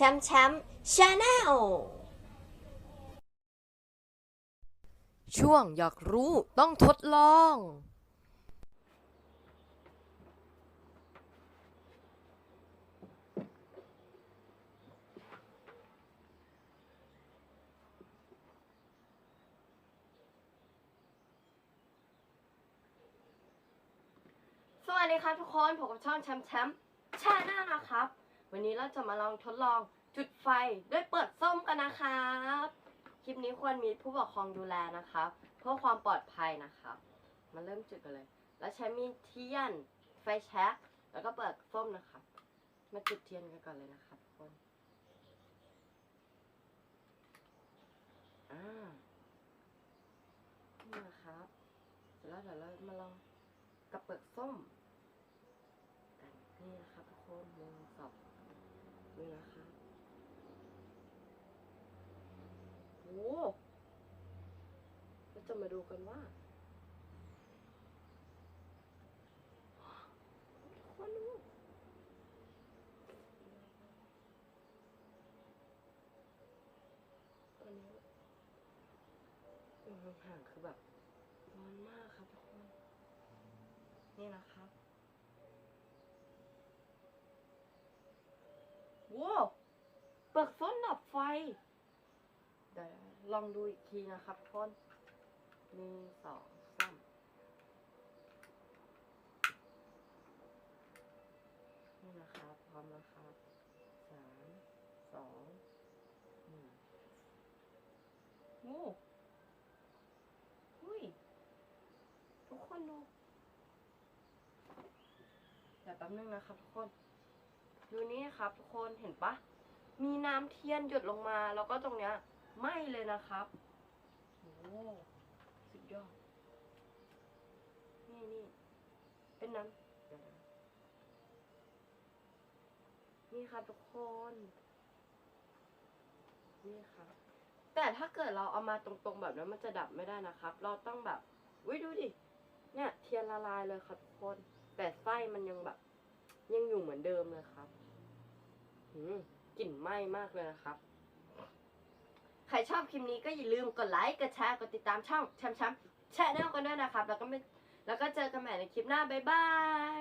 แชมป์แชมป์ชาแนลช่วงอยากรู้ต้องทดลอง สวัสดีครับทุกคน ผมกับช่องแชมป์แชมป์ชาแนลนะครับ วันนี้เราจะมาลองทดลองจุดไฟด้วยเปิดส้มกันนะครับ คลิปนี้ควรมีผู้ปกครองดูแลนะครับ เพื่อความปลอดภัยนะครับ มาเริ่มจุดกันเลย แล้วใช้มีดเทียนไฟแช็กแล้วก็เปิดส้มนะครับ มาจุดเทียนกันก่อนเลยนะครับทุกคนอ่านี่นะครับเสร็จแล้วเดี๋ยวเรามาลองกับเปลือกส้มกันนี่นะครับทุกคนหนึ่งสอง นี่นะครับโอ้เราจะมาดูกันว่าทุกคนดูตอนนี้อยู่ห่างๆคือแบบร้อนมากครับทุกคน นี่นะครับ ว้าวเปิดส้นดับไฟเดี๋ยวลองดูอีกทีนะครับทุกคนหนึ่งสองสามนี่นะครับพร้อมแล้วครับสามสองหนึ่งโอ้หุ้ยทุกคนดูเดี๋ยวแป๊บนึงนะครับทุกคน ดูนี่นะครับทุกคนเห็นปะมีน้ำเทียนหยดลงมา แล้วก็ตรงเนี้ยไหม้เลยนะครับโอ้สุดยอด นี่นี่เป็นน้ำนะนี่ครับทุกคน นี่ครับแต่ถ้าเกิดเราเอามาตรงๆแบบนั้นมันจะดับไม่ได้นะครับ เราต้องแบบวิดูดิ เนี่ย เทียนละลายเลยครับทุกคน แต่ไส้มันยังแบบ ยังอยู่เหมือนเดิมเลยครับ หืมกลิ่นไหม้มากเลยนะครับ ใครชอบคลิปนี้ก็อย่าลืมกดไลค์กดแชร์กดติดตามช่องแชมป์แชมป์แชนแนลกันด้วยนะครับ แล้วก็ไม่แล้วก็เจอกันใหม่ในคลิปหน้าบ๊ายบาย